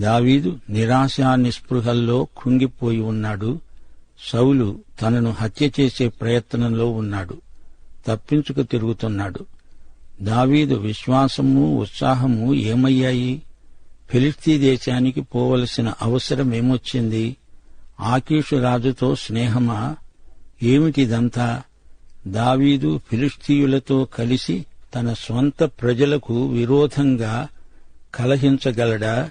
దావీదు నిరాశా నిస్పృహల్లో కుంగిపోయి ఉన్నాడు. సౌలు తనను హత్య చేసే ప్రయత్నంలో ఉన్నాడు. తప్పించుకు తిరుగుతున్నాడు. దావీదు విశ్వాసము ఉత్సాహము ఏమయ్యాయి? ఫిలిస్తీ దేశానికి పోవలసిన అవసరమేమొచ్చింది? ఆకీషు రాజుతో స్నేహమా? ఏమిటిదంతా? దావీదు ఫిలిస్తీయులతో కలిసి తన స్వంత ప్రజలకు విరోధంగా కలహించగలడా?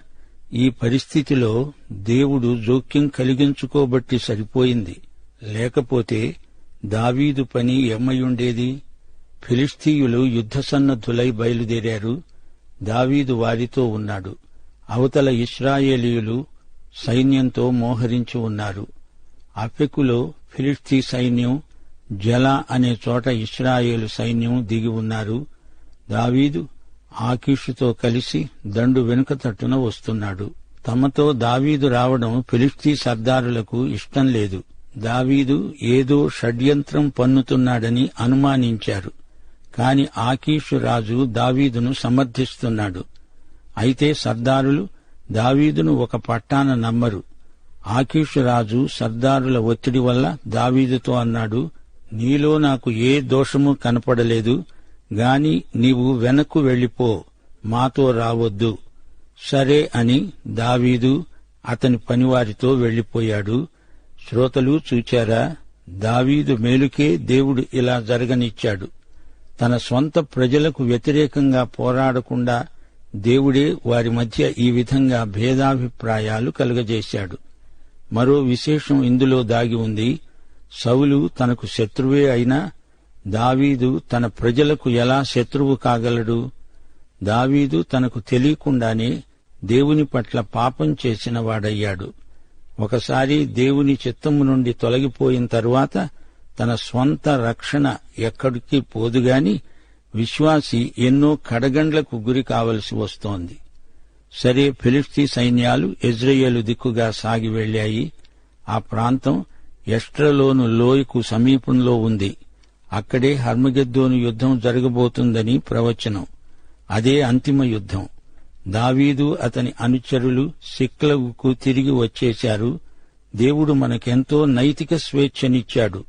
ఈ పరిస్థితిలో దేవుడు జోక్యం కలిగించుకోబట్టి సరిపోయింది. లేకపోతే దావీదు పని ఏమయ్యుండేది? ఫిలిస్తీయులు యుద్ధ సన్నద్ధులై బయలుదేరారు. దావీదు వారితో ఉన్నాడు. అవతల ఇస్రాయేలీయులు సైన్యంతో మోహరించి ఉన్నారు. అఫెకులో ఫిలిస్తీ సైన్యం జల అనే చోట ఇస్రాయేలు సైన్యం దిగి ఉన్నారు. దావీదు ఆకీషుతో కలిసి దండు వెనుక తట్టున వస్తున్నాడు. తమతో దావీదు రావడం ఫిలిస్తీ సర్దారులకు ఇష్టం లేదు. దావీదు ఏదో షడ్యంత్రం పన్నుతున్నాడని అనుమానించారు. కాని ఆకీషు రాజు దావీదును సమర్థిస్తున్నాడు. అయితే సర్దారులు దావీదును ఒక పట్టాన నమ్మరు. ఆకీషు రాజు సర్దారుల ఒత్తిడి వల్ల దావీదుతో అన్నాడు నీలో నాకు ఏ దోషము కనపడలేదు. గాని నీవు వెనక్కు వెళ్ళిపో మాతో రావద్దు. సరే అని దావీదు అతని పనివారితో వెళ్ళిపోయాడు శ్రోతలు చూచారా దావీదు మేలుకే దేవుడు ఇలా జరగనిచ్చాడు. తన స్వంత ప్రజలకు వ్యతిరేకంగా పోరాడకుండా దేవుడే వారి మధ్య ఈ విధంగా భేదాభిప్రాయాలు కలుగజేశాడు. మరో విశేషం ఇందులో దాగి ఉంది. సౌలు తనకు శత్రువే అయినా దావీదు తన ప్రజలకు ఎలా శత్రువు కాగలడు? దావీదు తనకు తెలియకుండానే దేవుని పట్ల పాపం చేసిన వాడయ్యాడు. ఒకసారి దేవుని చిత్తము నుండి తొలగిపోయిన తరువాత తన స్వంత రక్షణ ఎక్కడికి పోదుగాని విశ్వాసి ఎన్నో కడగండ్లకు గురి కావలసి వస్తోంది. సరే ఫిలిస్తీ సైన్యాలు ఇజ్రాయేలు దిక్కుగా సాగి వెళ్ళాయి ఆ ప్రాంతం ఎస్ట్రలోను లోయకు సమీపంలో ఉంది. అక్కడే హర్మగెద్దోను యుద్ధం జరగబోతుందని ప్రవచనం. అదే అంతిమ యుద్ధం. దావీదు అతని అనుచరులు సిక్లగుకు తిరిగి వచ్చేశారు. దేవుడు మనకెంతో నైతిక స్వేచ్ఛనిచ్చాడు.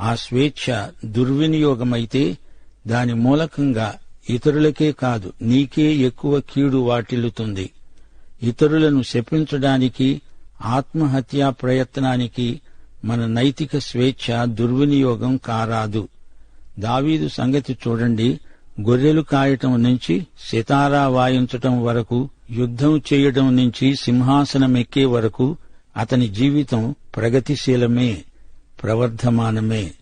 ఆ స్వేచ్ఛ దుర్వినియోగమైతే దాని మూలకంగా ఇతరులకే కాదు నీకే ఎక్కువ కీడు వాటిల్లుతుంది. ఇతరులను శపించడానికి ఆత్మహత్యా ప్రయత్నానికి మన నైతిక స్వేచ్ఛ దుర్వినియోగం కారాదు. దావీదు సంగతి చూడండి. గొర్రెలు కాయటం నుంచి సితారా వాయించటం వరకు యుద్ధం చేయడం నుంచి సింహాసనమెక్కే వరకు అతని జీవితం ప్రగతిశీలమే ప్రవర్ధమానమే.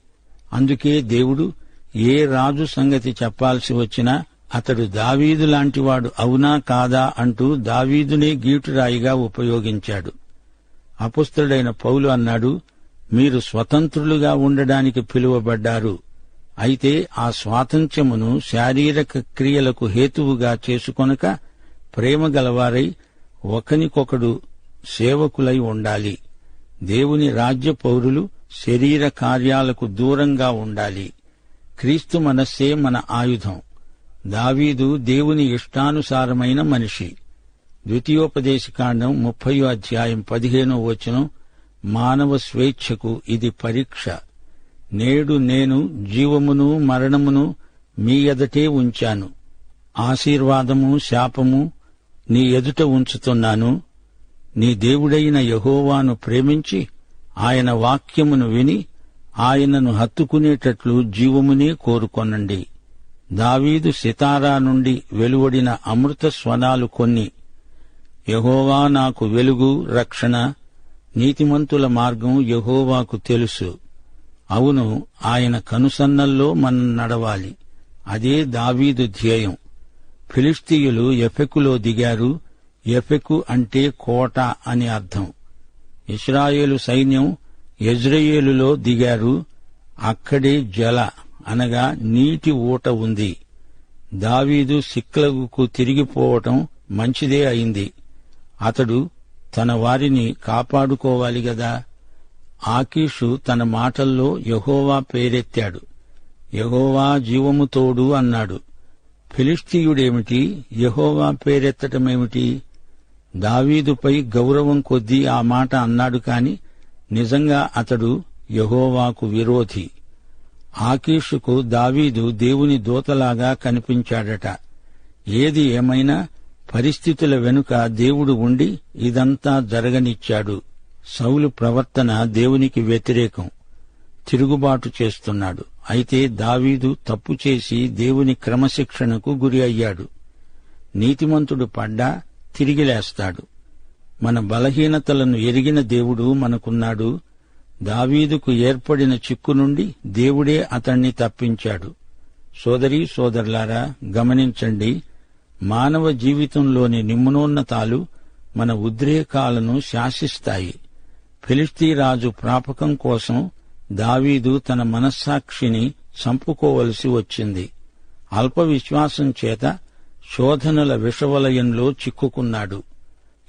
అందుకే దేవుడు ఏ రాజు సంగతి చెప్పాల్సి వచ్చినా అతడు దావీదు లాంటివాడు అవునా కాదా అంటూ దావీదునే గీటురాయిగా ఉపయోగించాడు. అపుస్తుడైన పౌలు అన్నాడు మీరు స్వతంత్రులుగా ఉండడానికి పిలువబడ్డారు. అయితే ఆ స్వాతంత్ర్యమును శారీరక క్రియలకు హేతువుగా చేసుకొనక ప్రేమ గలవారై ఒకనికొకడు సేవకులై ఉండాలి. దేవుని రాజ్య పౌరులు శరీర కార్యాలకు దూరంగా ఉండాలి. క్రీస్తు మనస్సే మన ఆయుధం. దావీదు దేవుని ఇష్టానుసారమైన మనిషి. ద్వితీయోపదేశకాండం ముప్పయో అధ్యాయం పదిహేనో వచనం మానవ స్వేచ్ఛకు ఇది పరీక్ష. నేడు నేను జీవమును మరణమును మీ ఎదటే ఉంచాను. ఆశీర్వాదము శాపము నీ ఎదుట ఉంచుతున్నాను. నీ దేవుడైన యహోవాను ప్రేమించి ఆయన వాక్యమును విని ఆయనను హత్తుకునేటట్లు జీవమునే కోరుకొనండి. దావీదు సితారా నుండి వెలువడిన అమృత స్వనాలు కొన్ని. యహోవా నాకు వెలుగు రక్షణ నీతిమంతుల మార్గం యహోవాకు తెలుసు. అవును ఆయన కనుసన్నల్లో మనం నడవాలి. అదే దావీదు ధ్యేయం. ఫిలిస్తీయులు ఎఫెకులో దిగారు. ఎఫెకు అంటే కోట అని అర్థం. ఇస్రాయేలు సైన్యం యజ్రయేలులో దిగారు. అక్కడే జల అనగా నీటి ఊట ఉంది. దావీదు సిక్లగుకు తిరిగిపోవటం మంచిదే అయింది. అతడు తన వారిని కాపాడుకోవాలి గదా? ఆకీషు తన మాటల్లో యహోవా పేరెత్తాడు. యహోవా జీవము తోడు అన్నాడు. ఫిలిస్తీయుడేమిటి యహోవా పేరెత్తటమేమిటి? దావీదుపై గౌరవం కొద్దీ ఆ మాట అన్నాడు కాని నిజంగా అతడు యహోవాకు విరోధి. ఆకీషుకు దావీదు దేవుని దూతలాగా కనిపించాడట. ఏది ఏమైనా పరిస్థితుల వెనుక దేవుడు ఉండి ఇదంతా జరగనిచ్చాడు. సౌలు ప్రవర్తన దేవునికి వ్యతిరేకం. తిరుగుబాటు చేస్తున్నాడు. అయితే దావీదు తప్పు చేసి దేవుని క్రమశిక్షణకు గురి అయ్యాడు. నీతిమంతుడు పడ్డా తిరిగి లేస్తాడు. మన బలహీనతలను ఎరిగిన దేవుడు మనకున్నాడు. దావీదుకు ఏర్పడిన చిక్కు నుండి దేవుడే అతణ్ణి తప్పించాడు. సోదరీ సోదరులారా గమనించండి మానవ జీవితంలోని నిమ్నోన్నతాలు మన ఉద్రేకాలను శాసిస్తాయి. ఫిలిస్తీరాజు ప్రాపకం కోసం దావీదు తన మనస్సాక్షిని చంపుకోవలసి వచ్చింది. అల్ప విశ్వాసం చేత శోధనల విషవలయంలో చిక్కుకున్నాడు.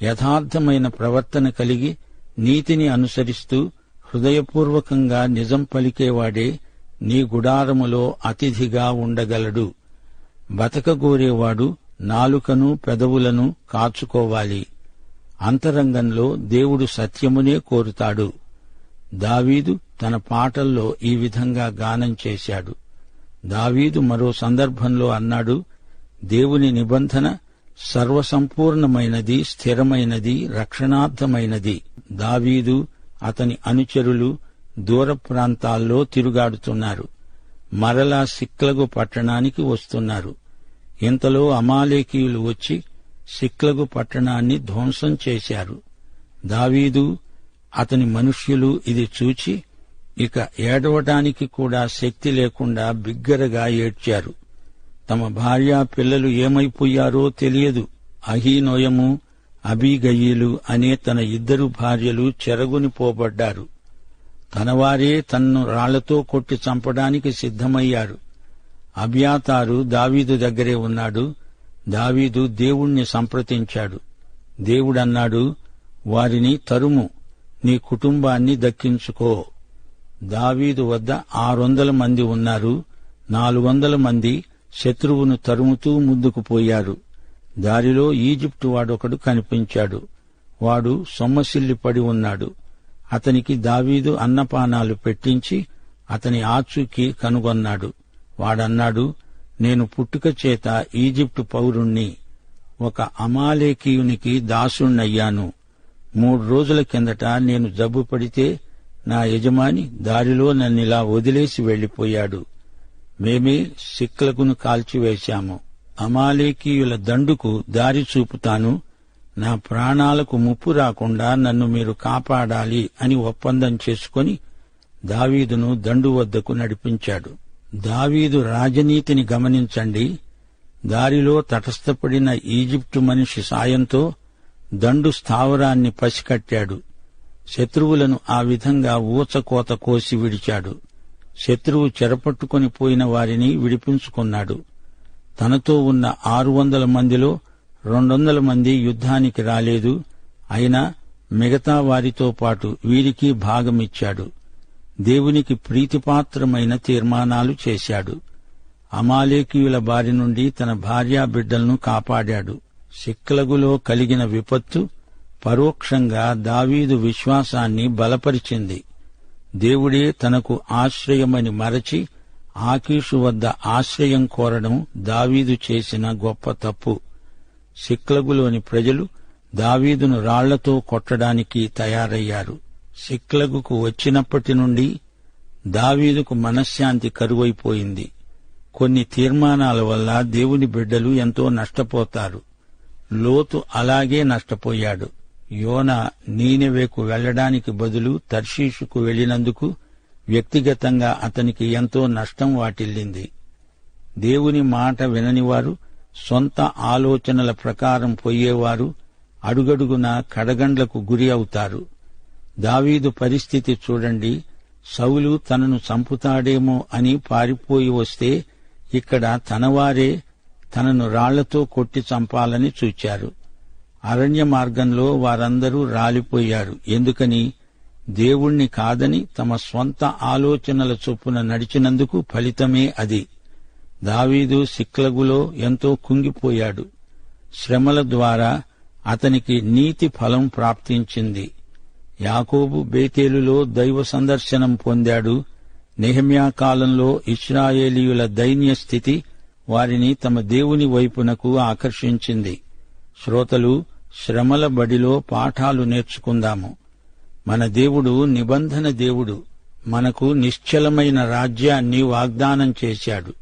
యథార్థమైన ప్రవర్తన కలిగి నీతిని అనుసరిస్తూ హృదయపూర్వకంగా నిజం పలికేవాడే నీ గుడారములో అతిథిగా ఉండగలడు. బతకగోరేవాడు నాలుకను పెదవులను కాచుకోవాలి. అంతరంగంలో దేవుడు సత్యమునే కోరుతాడు. దావీదు తన పాటల్లో ఈ విధంగా గానం చేశాడు. దావీదు మరో సందర్భంలో అన్నాడు దేవుని నిబంధన సర్వసంపూర్ణమైనది స్థిరమైనది రక్షణార్థమైనది. దావీదు అతని అనుచరులు దూర ప్రాంతాల్లో తిరుగాడుతున్నారు. మరలా సిక్లగు పట్టణానికి వస్తున్నారు. ఇంతలో అమాలేకీయులు వచ్చి సిక్లగు పట్టణాన్ని ధ్వంసం చేశారు. దావీదు అతని మనుష్యులు ఇది చూచి ఇక ఏడవటానికి కూడా శక్తి లేకుండా బిగ్గరగా ఏడ్చారు. తమ భార్య పిల్లలు ఏమైపోయారో తెలియదు. అహీనోయము అబీగయీలు అనే తన ఇద్దరు భార్యలు చెరగుని పోబడ్డారు. తనవారే తన్ను రాళ్ళతో కొట్టి చంపడానికి సిద్ధమయ్యారు. అబ్యాతారు దావీదు దగ్గరే ఉన్నాడు. దావీదు దేవుణ్ణి సంప్రదించాడు. దేవుడన్నాడు వారిని తరుము నీ కుటుంబాన్ని దక్కించుకో. దావీదు వద్ద ఆరొందల మంది ఉన్నారు. నాలుగు వందల మంది శత్రువును తరుముతూ ముందుకు పోయారు. దారిలో ఈజిప్టు వాడొకడు కనిపించాడు. వాడు సొమ్మసిల్లి పడి ఉన్నాడు. అతనికి దావీదు అన్నపానాలు పెట్టించి అతని ఆచూకీ కనుగొన్నాడు. వాడన్నాడు నేను పుట్టుక చేత ఈజిప్టు పౌరుణ్ణి ఒక అమాలేకీయునికి దాసుణ్ణయ్యాను. మూడు రోజుల కిందట నేను జబ్బు పడితే నా యజమాని దారిలో నన్నిలా వదిలేసి వెళ్ళిపోయాడు మేమే సిక్లకును కాల్చివేశాము. అమాలేకీయుల దండుకు దారి చూపుతాను నా ప్రాణాలకు ముప్పు రాకుండా నన్ను మీరు కాపాడాలి అని ఒప్పందం చేసుకుని దావీదును దండు వద్దకు నడిపించాడు. దావీదు రాజనీతిని గమనించండి. దారిలో తటస్థపడిన ఈజిప్టు మనిషి సాయంతో దండు స్థావరాన్ని పసికట్టాడు. శత్రువులను ఆ విధంగా ఊచకోత కోసి విడిచాడు. శత్రువు చెరపట్టుకొని పోయిన వారిని విడిపించుకున్నాడు. తనతో ఉన్న ఆరు వందల మందిలో రెండొందల మంది యుద్ధానికి రాలేదు. అయినా మిగతా వారితో పాటు వీరికి భాగమిచ్చాడు. దేవునికి ప్రీతిపాత్రమైన తీర్మానాలు చేశాడు. అమాలేకీయుల బారి నుండి తన భార్యా బిడ్డలను కాపాడాడు. సిక్లగులో కలిగిన విపత్తు పరోక్షంగా దావీదు విశ్వాసాన్ని బలపరిచింది. దేవుడే తనకు ఆశ్రయమని మరచి ఆకీషు వద్ద ఆశ్రయం కోరడం దావీదు చేసిన గొప్ప తప్పు. సిక్లగులోని ప్రజలు దావీదును రాళ్ళతో కొట్టడానికి తయారయ్యారు. సిక్లగుకు వచ్చినప్పటి నుండి దావీదుకు మనశ్శాంతి కరువైపోయింది. కొన్ని తీర్మానాల వల్ల దేవుని బిడ్డలు ఎంతో నష్టపోతారు. లోతు అలాగే నష్టపోయాడు. యోన నీనెవేకు వెళ్ళడానికి బదులు తర్షీషుకు వెళ్ళినందుకు వ్యక్తిగతంగా అతనికి ఎంతో నష్టం వాటిల్లింది. దేవుని మాట విననివారు సొంత ఆలోచనల ప్రకారం పోయేవారు అడుగడుగున కడగండ్లకు గురి అవుతారు. దావీదు పరిస్థితి చూడండి. సౌలు తనను చంపుతాడేమో అని పారిపోయి వస్తే ఇక్కడ తనవారే తనను రాళ్ళతో కొట్టి చంపాలని చూచారు. అరణ్య మార్గంలో వారందరూ రాలిపోయారు. ఎందుకని? దేవుణ్ణి కాదని తమ స్వంత ఆలోచనల చొప్పున నడిచినందుకు ఫలితమే అది. దావీదు సిక్లగులో ఎంతో కుంగిపోయాడు. శ్రమల ద్వారా అతనికి నీతి ఫలం ప్రాప్తించింది. యాకోబు బేతేలులో దైవ సందర్శనం పొందాడు. నెహమ్యా కాలంలో ఇస్రాయేలీయుల దైన్య స్థితి వారిని తమ దేవుని వైపునకు ఆకర్షించింది. శ్రోతలు శ్రమల బడిలో పాఠాలు నేర్చుకుందాము. మన దేవుడు నిబంధన దేవుడు. మనకు నిశ్చలమైన రాజ్యాన్ని వాగ్దానం చేశాడు.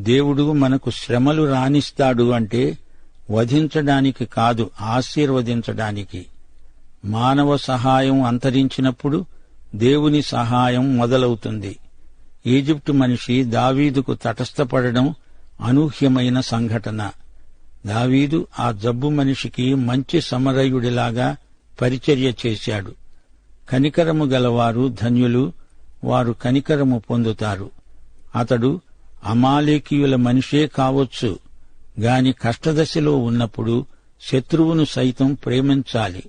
దేవుడు మనకు శ్రమలు రాణిస్తాడు అంటే వధించడానికి కాదు ఆశీర్వదించడానికి. మానవ సహాయం అంతరించినప్పుడు దేవుని సహాయం మొదలవుతుంది. ఈజిప్టు మనిషి దావీదుకు తటస్థపడడం అనూహ్యమైన సంఘటన. దావీదు ఆ జబ్బు మనిషికి మంచి సమరయుడిలాగా పరిచర్య చేశాడు. కనికరము గలవారు ధన్యులు వారు కనికరము పొందుతారు. అతడు అమాలేకీయుల మనిషే కావచ్చు గాని కష్టదశలో ఉన్నప్పుడు శత్రువును సైతం ప్రేమించాలి.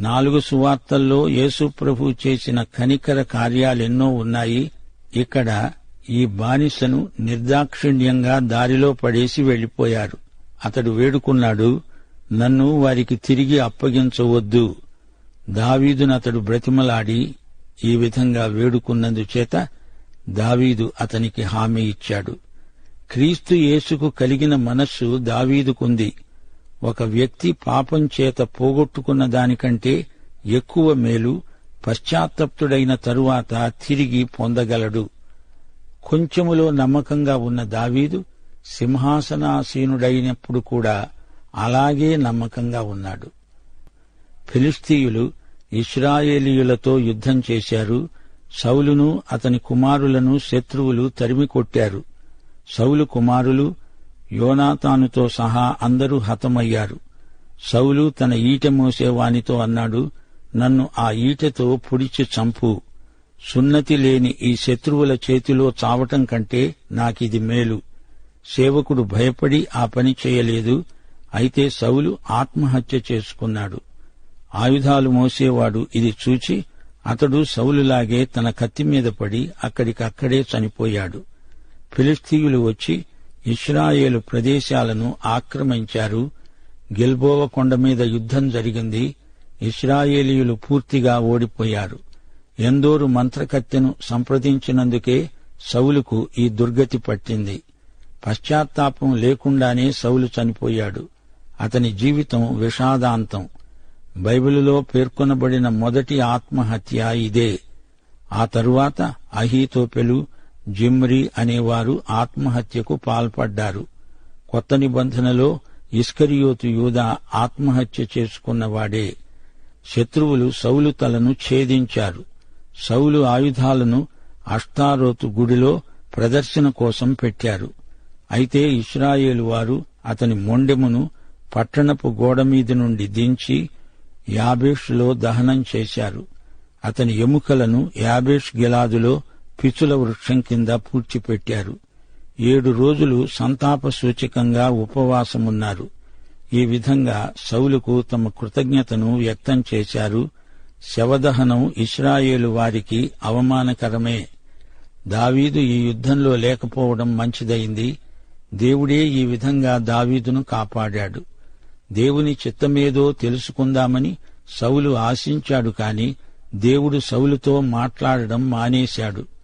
నాలుగు సువార్తల్లో యేసుప్రభు చేసిన కనికర కార్యాలెన్నో ఉన్నాయి. ఇక్కడ ఈ బానిసను నిర్దాక్షిణ్యంగా దారిలో పడేసి వెళ్ళిపోయారు అతడు వేడుకున్నాడు నన్ను వారికి తిరిగి అప్పగించవద్దు. దావీదునతడు బ్రతిమలాడి ఈ విధంగా వేడుకున్నందుచేత దావీదు అతనికి హామీ ఇచ్చాడు. క్రీస్తు యేసుకు కలిగిన మనస్సు దావీదుకుంది. ఒక వ్యక్తి పాపం చేత పోగొట్టుకున్న దానికంటే ఎక్కువ మేలు పశ్చాత్తప్తుడైన తరువాత తిరిగి పొందగలడు. కొంచెములో నమ్మకంగా ఉన్న దావీదు సింహాసనాసీనుడైనప్పుడు కూడా అలాగే నమ్మకంగా ఉన్నాడు. ఫిలిస్తీయులు ఇస్రాయేలీయులతో యుద్ధం చేశారు. సౌలును అతని కుమారులను శత్రువులు తరిమి కొట్టారు సౌలు కుమారులు యోనాతానుతో సహా అందరూ హతమయ్యారు. సౌలు తన ఈట మోసేవానితో అన్నాడు నన్ను ఆ ఈటతో పొడిచి చంపు. సున్నతి లేని ఈ శత్రువుల చేతిలో చావటం కంటే నాకిది మేలు. సేవకుడు భయపడి ఆ పని చేయలేదు అయితే సౌలు ఆత్మహత్య చేసుకున్నాడు. ఆయుధాలు మోసేవాడు ఇది చూచి అతడు సౌలులాగే తన కత్తి మీద పడి అక్కడికక్కడే చనిపోయాడు. ఫిలిస్తీయులు వచ్చి ఇస్రాయేలు ప్రదేశాలను ఆక్రమించారు. గెల్బోవ కొండ మీద యుద్ధం జరిగింది. ఇస్రాయేలీయులు పూర్తిగా ఓడిపోయారు. ఎందోరు మంత్రకత్తెను సంప్రదించినందుకే సౌలుకు ఈ దుర్గతి పట్టింది. పశ్చాత్తాపం లేకుండానే సౌలు చనిపోయాడు. అతని జీవితం విషాదాంతం. బైబిలులో పేర్కొనబడిన మొదటి ఆత్మహత్య ఇదే. ఆ తరువాత అహీతోపెలు జిమ్రి అనేవారు ఆత్మహత్యకు పాల్పడ్డారు. కొత్త నిబంధనలో ఇస్కరియోతు యూద ఆత్మహత్య చేసుకున్నవాడే. శత్రువులు సౌలు తలను ఛేదించారు. సౌలు ఆయుధాలను అష్టారోతు గుడిలో ప్రదర్శన కోసం పెట్టారు. అయితే ఇస్రాయేలు వారు అతని మొండెమును పట్టణపు గోడ మీద నుండి దించి యాబేష్లో దహనం చేశారు. అతని ఎముకలను యాబేష్ గిలాదులో పిచుల వృక్షం కింద పూడ్చిపెట్టారు ఏడు రోజులు సంతాప సూచకంగా ఉపవాసమున్నారు. ఈ విధంగా సౌలుకు తమ కృతజ్ఞతను వ్యక్తం చేశారు. శవదహనం ఇస్రాయేలు వారికి అవమానకరమే. దావీదు ఈ యుద్ధంలో లేకపోవడం మంచిదైంది దేవుడే ఈ విధంగా దావీదును కాపాడాడు. దేవుని చిత్తమేదో తెలుసుకుందామని సౌలు ఆశించాడు కాని దేవుడు సౌలుతో మాట్లాడడం మానేశాడు.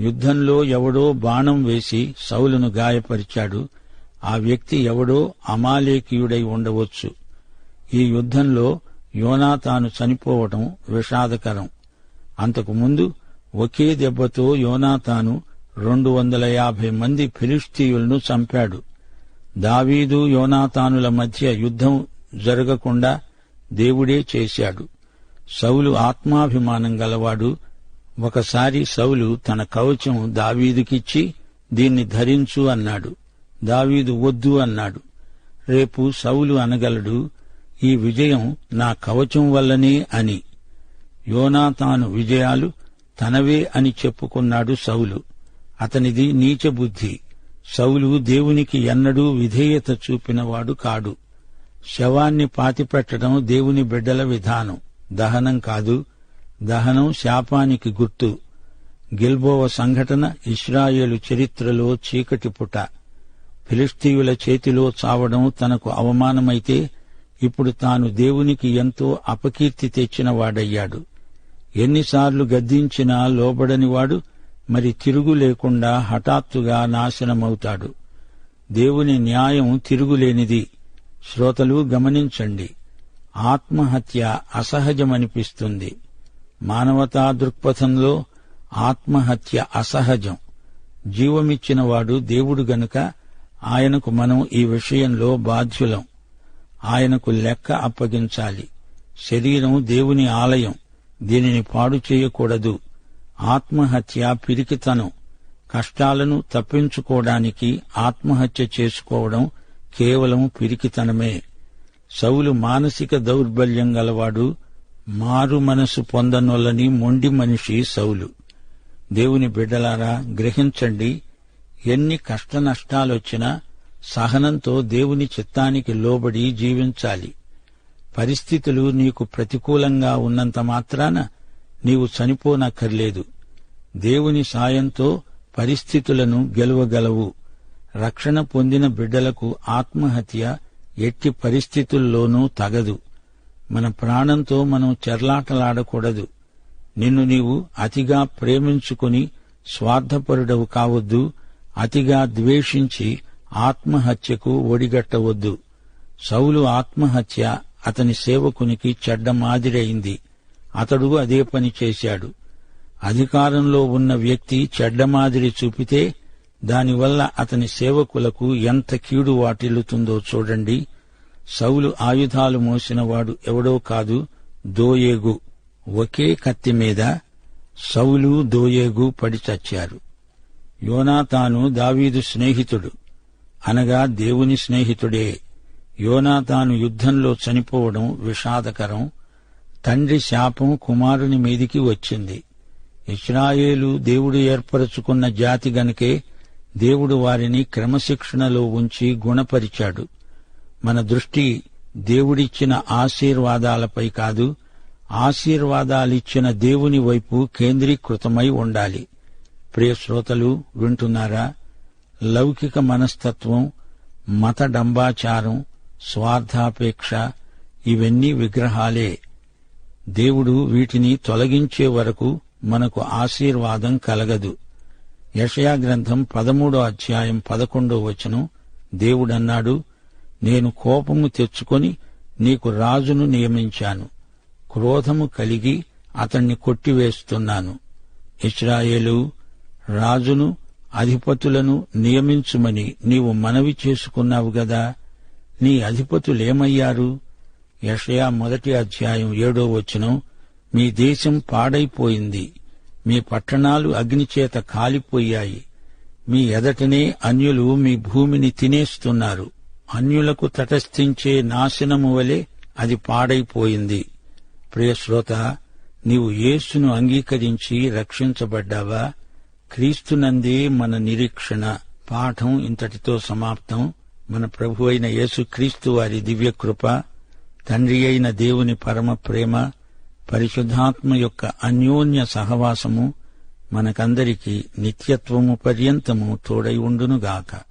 యుద్ధంలో ఎవడో బాణం వేసి సౌలును గాయపరిచాడు ఆ వ్యక్తి ఎవడో అమాలేకీయుడై ఉండవచ్చు. ఈ యుద్ధంలో యోనాతాను చనిపోవటం విషాదకరం. అంతకుముందు ఒకే దెబ్బతో యోనాతాను రెండు వందల యాభై మంది ఫిలిస్తీయులను చంపాడు. దావీదు యోనాతానుల మధ్య యుద్ధం జరగకుండా దేవుడే చేశాడు. సౌలు ఆత్మాభిమానం గలవాడు ఒకసారి సౌలు తన కవచం దావీదుకిచ్చి దీన్ని ధరించు అన్నాడు. దావీదు వద్దు అన్నాడు. రేపు సౌలు అనగలడు ఈ విజయం నా కవచం వల్లనే అని. యోనాతాను విజయాలు తనవే అని చెప్పుకున్నాడు సౌలు. అతనిది నీచబుద్ధి సౌలు దేవునికి ఎన్నడూ విధేయత చూపినవాడు కాడు. శవాన్ని పాతిపెట్టడం దేవుని బిడ్డల విధానం. దహనం కాదు దహనం శాపానికి గుర్తు. గిల్బోవ సంఘటన ఇస్రాయేలు చరిత్రలో చీకటి పుట. ఫిలిస్తీయుల చేతిలో చావడం తనకు అవమానమైతే ఇప్పుడు తాను దేవునికి ఎంతో అపకీర్తి తెచ్చిన వాడయ్యాడు ఎన్నిసార్లు గద్దించినా లోబడనివాడు మరి తిరుగు లేకుండా హఠాత్తుగా నాశనమవుతాడు. దేవుని న్యాయం తిరుగులేనిది. శ్రోతలు గమనించండి. ఆత్మహత్య అసహజమనిపిస్తుంది. మానవతా దృక్పథంలో ఆత్మహత్య అసహజం. జీవమిచ్చినవాడు దేవుడు గనుక ఆయనకు మనం ఈ విషయంలో బాధ్యులం. ఆయనకు లెక్క అప్పగించాలి. శరీరం దేవుని ఆలయం. దీనిని పాడు చేయకూడదు. ఆత్మహత్య పిరికితనం. కష్టాలను తప్పించుకోవడానికి ఆత్మహత్య చేసుకోవడం కేవలం పిరికితనమే. సౌలు మానసిక దౌర్బల్యం గలవాడు మారు మనసు పొందనొల్లని మొండి మనిషి సౌలు. దేవుని బిడ్డలారా గ్రహించండి ఎన్ని కష్ట నష్టాలొచ్చినా సహనంతో దేవుని చిత్తానికి లోబడి జీవించాలి. పరిస్థితులు నీకు ప్రతికూలంగా ఉన్నంత మాత్రాన నీవు చనిపోనక్కర్లేదు. దేవుని సాయంతో పరిస్థితులను గెలవగలవు. రక్షణ పొందిన బిడ్డలకు ఆత్మహత్య ఎట్టి పరిస్థితుల్లోనూ తగదు. మన ప్రాణంతో మనం చెర్లాటలాడకూడదు. నిన్ను నీవు అతిగా ప్రేమించుకుని స్వార్థపరుడవు కావద్దు అతిగా ద్వేషించి ఆత్మహత్యకు ఒడిగట్టవద్దు. సౌలు ఆత్మహత్య అతని సేవకునికి చెడ్డ మాదిరైంది. అతడు అదే పని చేశాడు. అధికారంలో ఉన్న వ్యక్తి చెడ్డ మాదిరి చూపితే దానివల్ల అతని సేవకులకు ఎంత కీడు వాటిల్లుతుందో చూడండి. సౌలు ఆయుధాలు మోసినవాడు ఎవడో కాదు దోయేగు. ఒకే కత్తి మీద సౌలు దోయేగు పడి చచ్చారు. యోనాతాను దావీదు స్నేహితుడు. అనగా దేవుని స్నేహితుడే. యోనాతాను యుద్ధంలో చనిపోవడం విషాదకరం. తండ్రి శాపం కుమారుని మీదికి వచ్చింది. ఇస్రాయేలు దేవుడు ఏర్పరచుకున్న జాతి గనుకే దేవుడు వారిని క్రమశిక్షణలో ఉంచి గుణపరిచాడు. మన దృష్టి దేవుడిచ్చిన ఆశీర్వాదాలపై కాదు ఆశీర్వాదాలిచ్చిన దేవుని వైపు కేంద్రీకృతమై ఉండాలి. ప్రియ శ్రోతలు వింటున్నారా? లౌకిక మనస్తత్వం మత డంబాచారం స్వార్థాపేక్ష ఇవన్నీ విగ్రహాలే. దేవుడు వీటిని తొలగించే వరకు మనకు ఆశీర్వాదం కలగదు. యషయా గ్రంథం పదమూడో అధ్యాయం పదకొండో వచనం దేవుడన్నాడు నేను కోపము తెచ్చుకొని నీకు రాజును నియమించాను. క్రోధము కలిగి అతణ్ణి కొట్టివేస్తున్నాను. ఇస్రాయేలు రాజును అధిపతులను నియమించుమని నీవు మనవి చేసుకున్నావు గదా. నీ అధిపతులేమయ్యారు? యషయా మొదటి అధ్యాయం ఏడో వచనం మీ దేశం పాడైపోయింది. మీ పట్టణాలు అగ్నిచేత కాలిపోయాయి. మీ ఎదటనే అన్యులు మీ భూమిని తినేస్తున్నారు. అన్యులకు తటస్థించే నాశనము వలె అది పాడైపోయింది. ప్రియశ్రోత నీవు యేసును అంగీకరించి రక్షించబడ్డావా? క్రీస్తునందే మన నిరీక్షణ. పాఠం ఇంతటితో సమాప్తం. మన ప్రభు అయిన యేసుక్రీస్తు వారి దివ్యకృప తండ్రి అయిన దేవుని పరమ ప్రేమ పరిశుద్ధాత్మ యొక్క అన్యోన్య సహవాసము మనకందరికీ నిత్యత్వము పర్యంతము తోడై ఉండునుగాక.